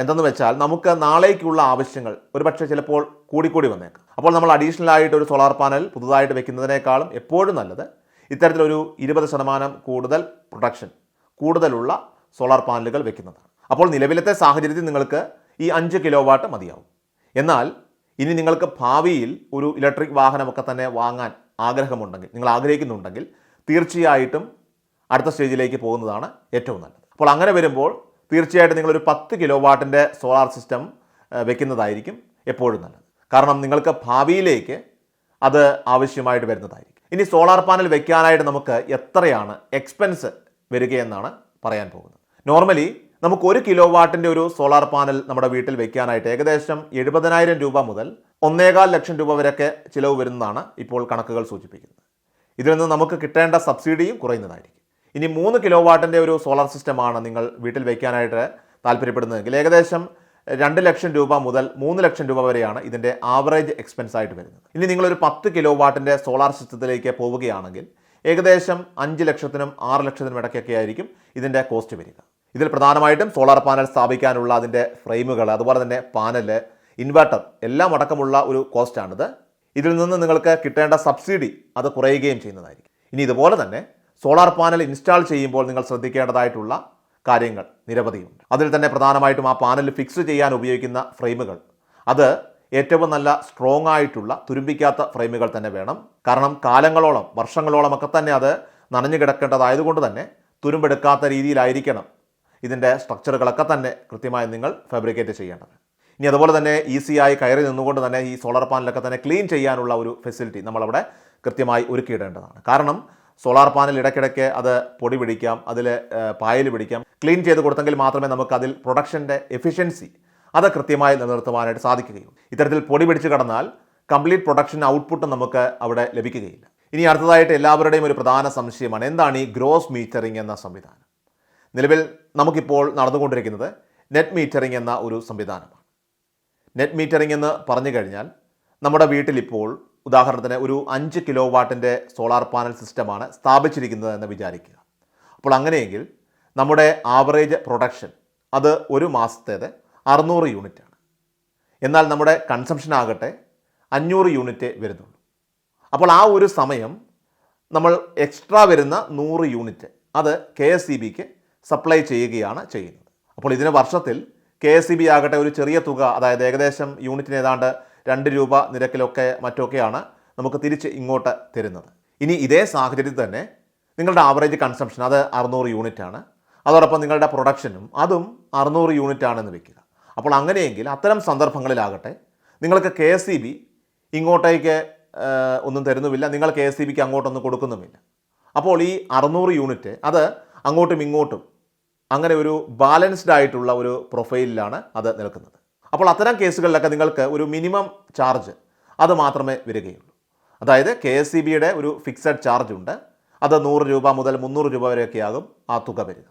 എന്തെന്ന് വെച്ചാൽ നമുക്ക് നാളേക്കുള്ള ആവശ്യങ്ങൾ ഒരുപക്ഷെ ചിലപ്പോൾ കൂടിക്കൂടി വന്നേക്കാം. അപ്പോൾ നമ്മൾ അഡീഷണൽ ആയിട്ട് ഒരു സോളാർ പാനൽ പുതുതായിട്ട് വെക്കുന്നതിനേക്കാളും എപ്പോഴും നല്ലത് ഇത്തരത്തിലൊരു ഇരുപത് ശതമാനം കൂടുതൽ പ്രൊഡക്ഷൻ കൂടുതലുള്ള സോളാർ പാനലുകൾ വെക്കുന്നതാണ്. അപ്പോൾ നിലവിലത്തെ സാഹചര്യത്തിൽ നിങ്ങൾക്ക് ഈ അഞ്ച് കിലോ വാട്ട് മതിയാവും. എന്നാൽ ഇനി നിങ്ങൾക്ക് ഭാവിയിൽ ഒരു ഇലക്ട്രിക് വാഹനമൊക്കെ തന്നെ വാങ്ങാൻ ആഗ്രഹമുണ്ടെങ്കിൽ നിങ്ങൾ ആഗ്രഹിക്കുന്നുണ്ടെങ്കിൽ തീർച്ചയായിട്ടും അടുത്ത സ്റ്റേജിലേക്ക് പോകുന്നതാണ് ഏറ്റവും നല്ലത്. അപ്പോൾ അങ്ങനെ വരുമ്പോൾ തീർച്ചയായിട്ടും നിങ്ങളൊരു പത്ത് കിലോ വാട്ടിന്റെ സോളാർ സിസ്റ്റം വെക്കുന്നതായിരിക്കും എപ്പോഴും നല്ലത്. കാരണം നിങ്ങൾക്ക് ഭാവിയിലേക്ക് അത് ആവശ്യമായിട്ട് വരുന്നതായിരിക്കും. ഇനി സോളാർ പാനൽ വെക്കാനായിട്ട് നമുക്ക് എത്രയാണ് എക്സ്പെൻസ് വരികയെന്നാണ് പറയാൻ പോകുന്നത്. നോർമലി നമുക്ക് ഒരു കിലോ വാട്ടിന്റെ ഒരു സോളാർ പാനൽ നമ്മുടെ വീട്ടിൽ വെക്കാനായിട്ട് ഏകദേശം എഴുപതിനായിരം രൂപ മുതൽ ഒന്നേകാൽ ലക്ഷം രൂപ വരെയൊക്കെ ചിലവ് വരുന്നതാണ് ഇപ്പോൾ കണക്കുകൾ സൂചിപ്പിക്കുന്നത്. ഇതിൽ നിന്ന് നമുക്ക് കിട്ടേണ്ട സബ്സിഡിയും കുറയുന്നതായിരിക്കും. ഇനി മൂന്ന് കിലോ വാട്ടിന്റെ ഒരു സോളാർ സിസ്റ്റമാണ് നിങ്ങൾ വീട്ടിൽ വയ്ക്കാനായിട്ട് താല്പര്യപ്പെടുന്നതെങ്കിൽ ഏകദേശം രണ്ട് ലക്ഷം രൂപ മുതൽ മൂന്ന് ലക്ഷം രൂപ വരെയാണ് ഇതിന്റെ ആവറേജ് എക്സ്പെൻസ് ആയിട്ട് വരുന്നത്. ഇനി നിങ്ങളൊരു പത്ത് കിലോ വാട്ടിന്റെ സോളാർ സിസ്റ്റത്തിലേക്ക് പോവുകയാണെങ്കിൽ ഏകദേശം അഞ്ച് ലക്ഷത്തിനും ആറ് ലക്ഷത്തിനും ഇടയ്ക്കൊക്കെ ആയിരിക്കും ഇതിന്റെ കോസ്റ്റ് വരിക. ഇതിൽ പ്രധാനമായിട്ടും സോളാർ പാനൽ സ്ഥാപിക്കാനുള്ള അതിന്റെ ഫ്രെയിമുകൾ അതുപോലെ തന്നെ പാനൽ ഇൻവെർട്ടർ എല്ലാം അടക്കമുള്ള ഒരു കോസ്റ്റാണിത്. ഇതിൽ നിന്ന് നിങ്ങൾക്ക് കിട്ടേണ്ട സബ്സിഡി അത് കുറയുകയും ചെയ്യുന്നതായിരിക്കും. ഇനി ഇതുപോലെ തന്നെ സോളാർ പാനൽ ഇൻസ്റ്റാൾ ചെയ്യുമ്പോൾ നിങ്ങൾ ശ്രദ്ധിക്കേണ്ടതായിട്ടുള്ള കാര്യങ്ങൾ നിരവധിയുണ്ട്. അതിൽ തന്നെ പ്രധാനമായിട്ടും ആ പാനൽ ഫിക്സ് ചെയ്യാൻ ഉപയോഗിക്കുന്ന ഫ്രെയിമുകൾ. അത് ഏറ്റവും നല്ല സ്ട്രോങ് ആയിട്ടുള്ള തുരുമ്പിക്കാത്ത ഫ്രെയിമുകൾ തന്നെ വേണം. കാരണം കാലങ്ങളോളം വർഷങ്ങളോളം ഒക്കെ തന്നെ അത് നനഞ്ഞു കിടക്കേണ്ടതായതുകൊണ്ട് തന്നെ തുരുമ്പെടുക്കാത്ത രീതിയിലായിരിക്കണം ഇതിന്റെ സ്ട്രക്ചറുകളൊക്കെ തന്നെ കൃത്യമായി നിങ്ങൾ ഫാബ്രിക്കേറ്റ് ചെയ്യേണ്ടത്. ഇനി അതുപോലെ തന്നെ ഈസിയായി കയറി നിന്നുകൊണ്ട് തന്നെ ഈ സോളാർ പാനലൊക്കെ തന്നെ ക്ലീൻ ചെയ്യാനുള്ള ഒരു ഫെസിലിറ്റി നമ്മളവിടെ കൃത്യമായി ഒരുക്കിയിടേണ്ടതാണ്. കാരണം സോളാർ പാനൽ ഇടയ്ക്കിടയ്ക്ക് അത് പൊടി പിടിക്കാം അതിൽ പായൽ പിടിക്കാം. ക്ലീൻ ചെയ്ത് കൊടുത്തെങ്കിൽ മാത്രമേ നമുക്ക് അതിൽ പ്രൊഡക്ഷന്റെ എഫിഷ്യൻസി അത് കൃത്യമായി നിലനിർത്തുവാനായിട്ട് സാധിക്കുകയുള്ളൂ. ഇത്തരത്തിൽ പൊടി പിടിച്ച് കടന്നാൽ കംപ്ലീറ്റ് പ്രൊഡക്ഷൻ ഔട്ട്പുട്ട് നമുക്ക് അവിടെ ലഭിക്കുകയില്ല. ഇനി അടുത്തതായിട്ട് എല്ലാവരുടെയും ഒരു പ്രധാന സംശയമാണ് എന്താണ് ഈ ഗ്രോസ് മീറ്ററിംഗ് എന്ന സംവിധാനം? നിലവിൽ നമുക്കിപ്പോൾ നടന്നുകൊണ്ടിരിക്കുന്നത് നെറ്റ് മീറ്ററിംഗ് എന്ന ഒരു സംവിധാനമാണ്. നെറ്റ് മീറ്ററിംഗ് എന്ന് പറഞ്ഞു കഴിഞ്ഞാൽ നമ്മുടെ വീട്ടിലിപ്പോൾ ഉദാഹരണത്തിന് ഒരു അഞ്ച് കിലോ വാട്ടിന്റെ സോളാർ പാനൽ സിസ്റ്റമാണ് സ്ഥാപിച്ചിരിക്കുന്നത് എന്ന് വിചാരിക്കുക. അപ്പോൾ അങ്ങനെയെങ്കിൽ നമ്മുടെ ആവറേജ് പ്രൊഡക്ഷൻ അത് ഒരു മാസത്തേത് അറുന്നൂറ് യൂണിറ്റാണ്. എന്നാൽ നമ്മുടെ കൺസംഷൻ ആകട്ടെ അഞ്ഞൂറ് യൂണിറ്റ് വരുന്നുള്ളൂ. അപ്പോൾ ആ ഒരു സമയം നമ്മൾ എക്സ്ട്രാ വരുന്ന നൂറ് യൂണിറ്റ് അത് കെ എസ് സി ബിക്ക് സപ്ലൈ ചെയ്യുകയാണ് ചെയ്യുന്നത്. അപ്പോൾ ഇതിന് വർഷത്തിൽ കെ എസ് ബി ആകട്ടെ ഒരു ചെറിയ തുക അതായത് ഏകദേശം യൂണിറ്റിന് ഏതാണ്ട് രണ്ട് രൂപ നിരക്കിലൊക്കെ മറ്റൊക്കെയാണ് നമുക്ക് തിരിച്ച് ഇങ്ങോട്ട് തരുന്നത്. ഇനി ഇതേ സാഹചര്യത്തിൽ തന്നെ നിങ്ങളുടെ ആവറേജ് കൺസംഷൻ അത് അറുന്നൂറ് ആണ് അതോടൊപ്പം നിങ്ങളുടെ പ്രൊഡക്ഷനും അതും അറുന്നൂറ് യൂണിറ്റ് ആണെന്ന് വെക്കുക. അപ്പോൾ അങ്ങനെയെങ്കിൽ അത്തരം സന്ദർഭങ്ങളിലാകട്ടെ നിങ്ങൾക്ക് കെ എസ് ബി ഇങ്ങോട്ടേക്ക് ഒന്നും തരുന്നുമില്ല. നിങ്ങൾ കെ എസ് സി ബിക്ക് അങ്ങോട്ടൊന്നും കൊടുക്കുന്നുമില്ല. അപ്പോൾ ഈ അറുന്നൂറ് യൂണിറ്റ് അത് അങ്ങോട്ടും ഇങ്ങോട്ടും അങ്ങനെ ഒരു ബാലൻസ്ഡ് ആയിട്ടുള്ള ഒരു പ്രൊഫൈലിലാണ് അത് നിൽക്കുന്നത്. അപ്പോൾ അത്തരം കേസുകളിലൊക്കെ നിങ്ങൾക്ക് ഒരു മിനിമം ചാർജ് അത് മാത്രമേ വരികയുള്ളൂ. അതായത് കെ എസ് സി ബിയുടെ ഒരു ഫിക്സഡ് ചാർജ് ഉണ്ട്. അത് നൂറ് രൂപ മുതൽ മുന്നൂറ് രൂപ വരെയൊക്കെ ആകും ആ തുക വരിക.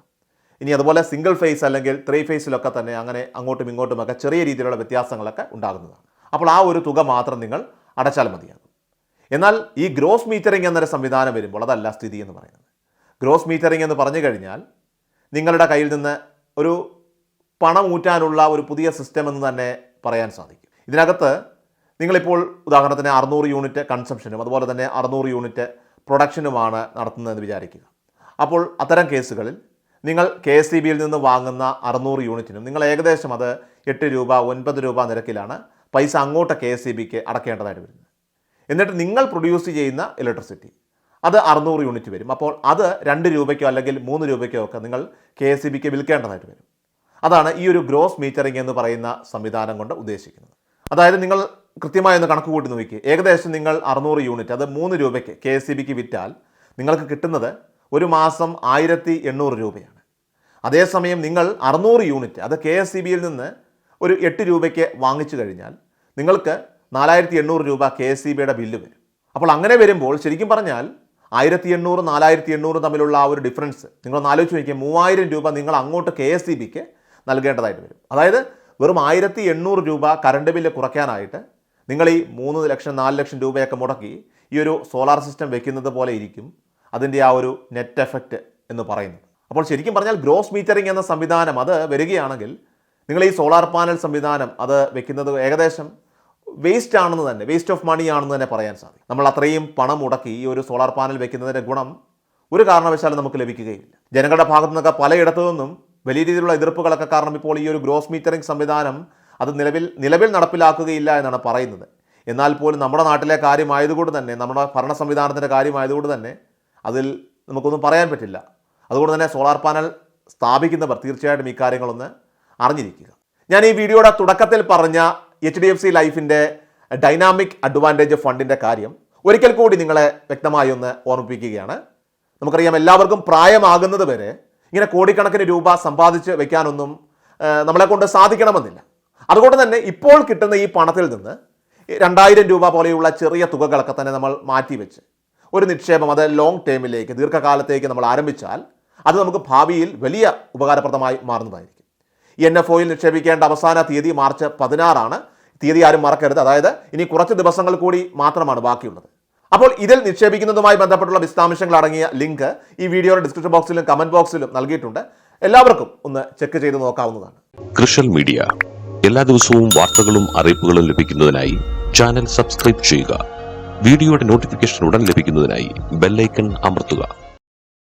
ഇനി അതുപോലെ സിംഗിൾ ഫേസ് അല്ലെങ്കിൽ ത്രീ ഫേസിലൊക്കെ തന്നെ അങ്ങനെ അങ്ങോട്ടും ഇങ്ങോട്ടുമൊക്കെ ചെറിയ രീതിയിലുള്ള വ്യത്യാസങ്ങളൊക്കെ ഉണ്ടാകുന്നതാണ്. അപ്പോൾ ആ ഒരു തുക മാത്രം നിങ്ങൾ അടച്ചാൽ മതിയാകും. എന്നാൽ ഈ ഗ്രോസ് മീറ്ററിംഗ് എന്നൊരു സംവിധാനം വരുമ്പോൾ അതല്ല സ്ഥിതി എന്ന് പറയുന്നത്. ഗ്രോസ് മീറ്ററിംഗ് എന്ന് പറഞ്ഞു കഴിഞ്ഞാൽ നിങ്ങളുടെ കയ്യിൽ നിന്ന് ഒരു പണം ഊറ്റാനുള്ള ഒരു പുതിയ സിസ്റ്റം എന്ന് തന്നെ പറയാൻ സാധിക്കും. ഇതിനകത്ത് നിങ്ങളിപ്പോൾ ഉദാഹരണത്തിന് അറുന്നൂറ് യൂണിറ്റ് കൺസംഷനും അതുപോലെ തന്നെ അറുന്നൂറ് യൂണിറ്റ് പ്രൊഡക്ഷനുമാണ് നടത്തുന്നതെന്ന് വിചാരിക്കുക. അപ്പോൾ അത്തരം കേസുകളിൽ നിങ്ങൾ കെ എസ് സി ബിയിൽ നിന്ന് വാങ്ങുന്ന അറുന്നൂറ് യൂണിറ്റിനും നിങ്ങൾ ഏകദേശം അത് എട്ട് രൂപ ഒൻപത് രൂപ നിരക്കിലാണ് പൈസ അങ്ങോട്ട് കെ എസ് സി ബിക്ക് അടക്കേണ്ടതായിട്ട് വരുന്നത്. എന്നിട്ട് നിങ്ങൾ പ്രൊഡ്യൂസ് ചെയ്യുന്ന ഇലക്ട്രിസിറ്റി അത് അറുന്നൂറ് യൂണിറ്റ് വരും. അപ്പോൾ അത് രണ്ട് രൂപയ്ക്കോ അല്ലെങ്കിൽ മൂന്ന് രൂപയ്ക്കോ ഒക്കെ നിങ്ങൾ കെ എസ് സി ബിക്ക് വിൽക്കേണ്ടതായിട്ട് വരും. അതാണ് ഈ ഒരു ഗ്രോസ് മീറ്ററിംഗ് എന്ന് പറയുന്ന സംവിധാനം കൊണ്ട് ഉദ്ദേശിക്കുന്നത്. അതായത് നിങ്ങൾ കൃത്യമായി ഒന്ന് കണക്ക് കൂട്ടി നോക്കി ഏകദേശം നിങ്ങൾ അറുന്നൂറ് യൂണിറ്റ് അത് മൂന്ന് രൂപയ്ക്ക് കെ എസ് സി ബിക്ക് വിറ്റാൽ നിങ്ങൾക്ക് കിട്ടുന്നത് ഒരു മാസം ആയിരത്തി എണ്ണൂറ് രൂപയാണ്. അതേസമയം നിങ്ങൾ അറുന്നൂറ് യൂണിറ്റ് അത് കെ എസ് സി ബിയിൽ നിന്ന് ഒരു എട്ട് രൂപയ്ക്ക് വാങ്ങിച്ചു കഴിഞ്ഞാൽ നിങ്ങൾക്ക് നാലായിരത്തി എണ്ണൂറ് രൂപ കെ എസ് സി ബിയുടെ ബില്ല് വരും. അപ്പോൾ അങ്ങനെ വരുമ്പോൾ ശരിക്കും പറഞ്ഞാൽ ആയിരത്തി എണ്ണൂറ് നാലായിരത്തി എണ്ണൂറ് തമ്മിലുള്ള ആ ഒരു ഡിഫറൻസ് നിങ്ങളൊന്ന് ആലോചിച്ച് നോക്കിയാൽ മൂവായിരം രൂപ നിങ്ങൾ അങ്ങോട്ട് കെ എസ് സി ബിക്ക് നൽകേണ്ടതായിട്ട് വരും. അതായത് വെറും ആയിരത്തി എണ്ണൂറ് രൂപ കറണ്ട് ബില്ല് കുറയ്ക്കാനായിട്ട് നിങ്ങൾ ഈ മൂന്ന് ലക്ഷം നാല് ലക്ഷം രൂപയൊക്കെ മുടക്കി ഈ ഒരു സോളാർ സിസ്റ്റം വെക്കുന്നത് പോലെ ഇരിക്കും അതിന്റെ ആ ഒരു നെറ്റ് എഫക്റ്റ് എന്ന് പറയുന്നത്. അപ്പോൾ ശരിക്കും പറഞ്ഞാൽ ഗ്രോസ് മീറ്ററിംഗ് എന്ന സംവിധാനം അത് വരികയാണെങ്കിൽ നിങ്ങൾ ഈ സോളാർ പാനൽ സംവിധാനം അത് വെക്കുന്നത് ഏകദേശം വേസ്റ്റ് ആണെന്ന് തന്നെ വേസ്റ്റ് ഓഫ് മണി ആണെന്ന് തന്നെ പറയാൻ സാധിക്കും. നമ്മൾ അത്രയും പണം മുടക്കി ഈ ഒരു സോളാർ പാനൽ വെക്കുന്നതിന്റെ ഗുണം ഒരു കാരണവശാലും നമുക്ക് ലഭിക്കുകയില്ല. ജനങ്ങളുടെ ഭാഗത്തു നിന്നൊക്കെ പലയിടത്തു നിന്നും വലിയ രീതിയിലുള്ള എതിർപ്പുകളൊക്കെ കാരണം ഇപ്പോൾ ഈ ഒരു ഗ്രോസ് മീറ്ററിംഗ് സംവിധാനം അത് നിലവിൽ നിലവിൽ നടപ്പിലാക്കുകയില്ല എന്നാണ് പറയുന്നത്. എന്നാൽ പോലും നമ്മുടെ നാട്ടിലെ കാര്യമായതുകൊണ്ട് തന്നെ നമ്മുടെ ഭരണ സംവിധാനത്തിന്റെ കാര്യമായതുകൊണ്ട് തന്നെ അതിൽ നമുക്കൊന്നും പറയാൻ പറ്റില്ല. അതുകൊണ്ട് തന്നെ സോളാർ പാനൽ സ്ഥാപിക്കുന്നവർ തീർച്ചയായിട്ടും ഈ കാര്യങ്ങളൊന്ന് അറിഞ്ഞിരിക്കുക. ഞാൻ ഈ വീഡിയോയുടെ തുടക്കത്തിൽ പറഞ്ഞ എച്ച് ഡി എഫ് സി ലൈഫിന്റെ ഡൈനാമിക് അഡ്വാന്റേജ് ഫണ്ടിന്റെ കാര്യം ഒരിക്കൽ കൂടി നിങ്ങളെ വ്യക്തമായി ഒന്ന് ഓർമ്മിപ്പിക്കുകയാണ്. നമുക്കറിയാം എല്ലാവർക്കും പ്രായമാകുന്നത് വരെ ഇങ്ങനെ കോടിക്കണക്കിന് രൂപ സമ്പാദിച്ച് വെക്കാനൊന്നും നമ്മളെ കൊണ്ട് സാധിക്കണമെന്നില്ല. അതുകൊണ്ട് തന്നെ ഇപ്പോൾ കിട്ടുന്ന ഈ പണത്തിൽ നിന്ന് രണ്ടായിരം രൂപ പോലെയുള്ള ചെറിയ തുകകളൊക്കെ തന്നെ നമ്മൾ മാറ്റിവെച്ച് ഒരു നിക്ഷേപം അത് ലോങ് ടേമിലേക്ക് ദീർഘകാലത്തേക്ക് നമ്മൾ ആരംഭിച്ചാൽ അത് നമുക്ക് ഭാവിയിൽ വലിയ ഉപകാരപ്രദമായി മാറുന്നതായിരിക്കും. എൻ എഫ് ഒയിൽ നിക്ഷേപിക്കേണ്ട അവസാന തീയതി മാർച്ച് പതിനാറാണ്. തീയതി ആരും മറക്കരുത്. അതായത് ഇനി കുറച്ച് ദിവസങ്ങൾ കൂടി മാത്രമാണ് ബാക്കിയുള്ളത്. അപ്പോൾ ഇതിൽ നിക്ഷേപിക്കുന്നതുമായി ബന്ധപ്പെട്ടുള്ള വിശദാംശങ്ങൾ അടങ്ങിയ ലിങ്ക് ഈ വീഡിയോയുടെ ഡിസ്ക്രിപ്ഷൻ ബോക്സിലും കമന്റ് ബോക്സിലും നൽകിയിട്ടുണ്ട്. എല്ലാവർക്കും ഒന്ന് ചെക്ക് ചെയ്ത് നോക്കാവുന്നതാണ്. കൃഷൽ മീഡിയ. എല്ലാ ദിവസവും വാർത്തകളും അറിയിപ്പുകളും ലഭിക്കുന്നതിനായി ചാനൽ സബ്സ്ക്രൈബ് ചെയ്യുക. വീഡിയോയുടെ നോട്ടിഫിക്കേഷൻ ഉടൻ ലഭിക്കുന്നതിനായി ബെല്ലൈക്കൺ അമർത്തുക.